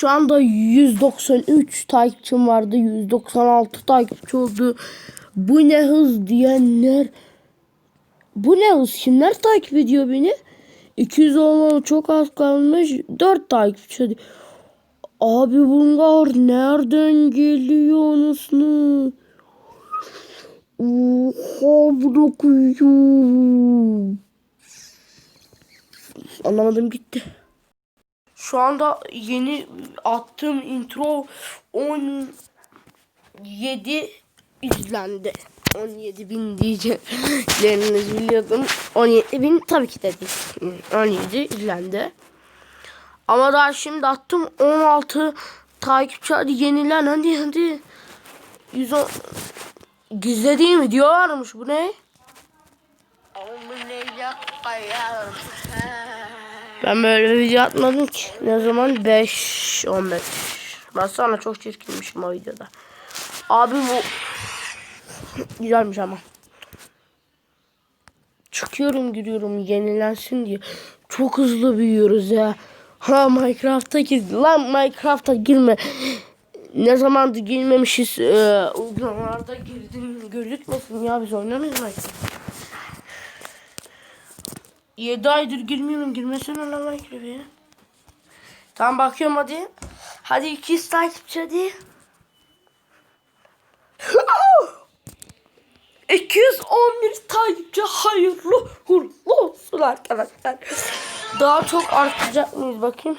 Şu anda 193 takipçim vardı. 196 takipçi oldu. Bu ne hız diyenler. Bu ne hız? Kimler takip ediyor beni? 200 olmalı çok az kalmış. 4 takipçi. Abi bunlar nereden geliyor anasını? Oha bırakıyorum. Anlamadım gitti. Şu anda yeni attığım intro 17 izlendi. 17 bin diyecekleriniz biliyordum. 17 bin tabii ki de değil. 17 izlendi. Ama daha şimdi attım 16 takipçi hadi yenilen hadi hadi. 110 gizli değil mi diyorlarmış bu ne? Ben böyle video atmadım ki. Ne zaman? 5 15. Ben sana çok çirkinmişim o videoda. Abi bu güzelmiş ama. Çıkıyorum giriyorum yenilensin diye. Çok hızlı büyüyoruz ya. Ha Minecraft'a gir. Lan Minecraft'a girme. Ne zamandır girmemişiz. Ee, uygulamalarda girdin gözükmesin ya biz oynamayız Minecraft. 7 aydır girmiyorum. Girmesene lan Minecraft'a ya. Tamam bakıyorum hadi. Hadi 200 takipçi hadi. 211 takipçi hayırlı uğurlu olsun arkadaşlar. Daha çok artacak mıyız bakayım.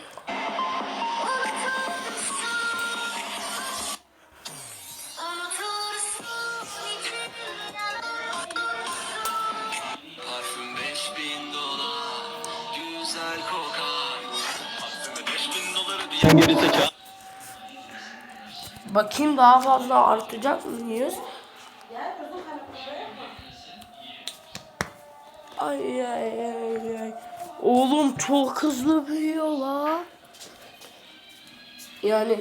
Bakayım daha fazla artacak mıyız? Ay ay ay ay. Oğlum çok hızlı büyüyor la. Yani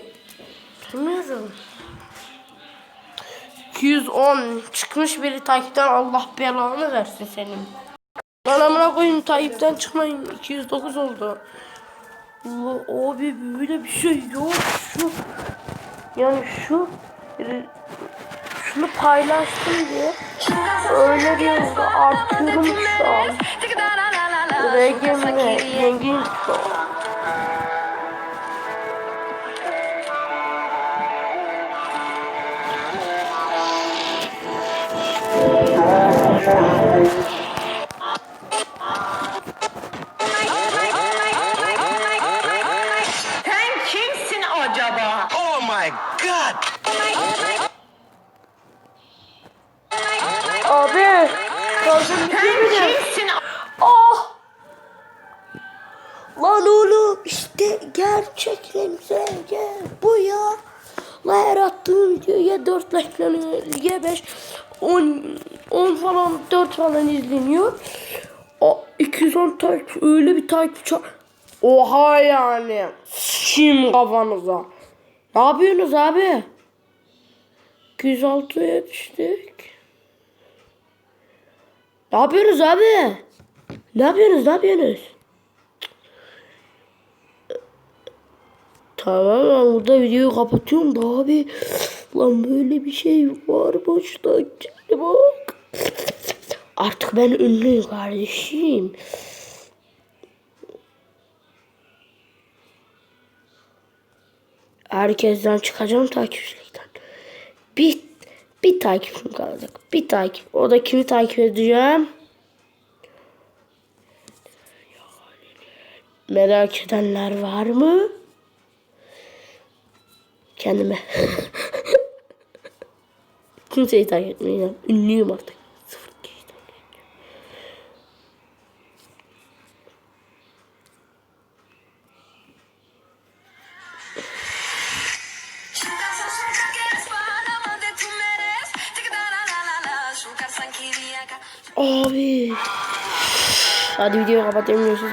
bilmiyorum. 210 çıkmış biri takipten Allah belanı versin senin. Lan amına koyayım takipten çıkmayın 209 oldu. Allah abi böyle bir şey yok şu yani şu şunu paylaştım diye öyle bir artıyorum şu an. Regim ve zengin şu an. Sen god Abi Sen gidiyor. kimsin? Ah! Lan oğlum işte gerçeklerimize gel bu ya. La her attığım videoya 4 like'lanıyor. Ya 5 10 10 falan 4 falan izleniyor. O 210 takip öyle bir takipçi. Oha yani. Kim kafanıza. Ne yapıyorsunuz abi? 206'ya düştük. Ne yapıyorsunuz abi? Ne yapıyorsunuz? Ne yapıyorsunuz? Tamam ben burada videoyu kapatıyorum da abi. Lan böyle bir şey var boşta. Gel bak. Artık ben ünlüyüm kardeşim. Herkesten çıkacağım takipçilikten. Bir, bir takipçim kalacak. Bir takip. O da kimi takip edeceğim? Merak edenler var mı? Kendime. Kimseyi takip etmeyeceğim. Ünlüyüm artık. Abi. Hadi videoyu kapatayım. Görüşürüz.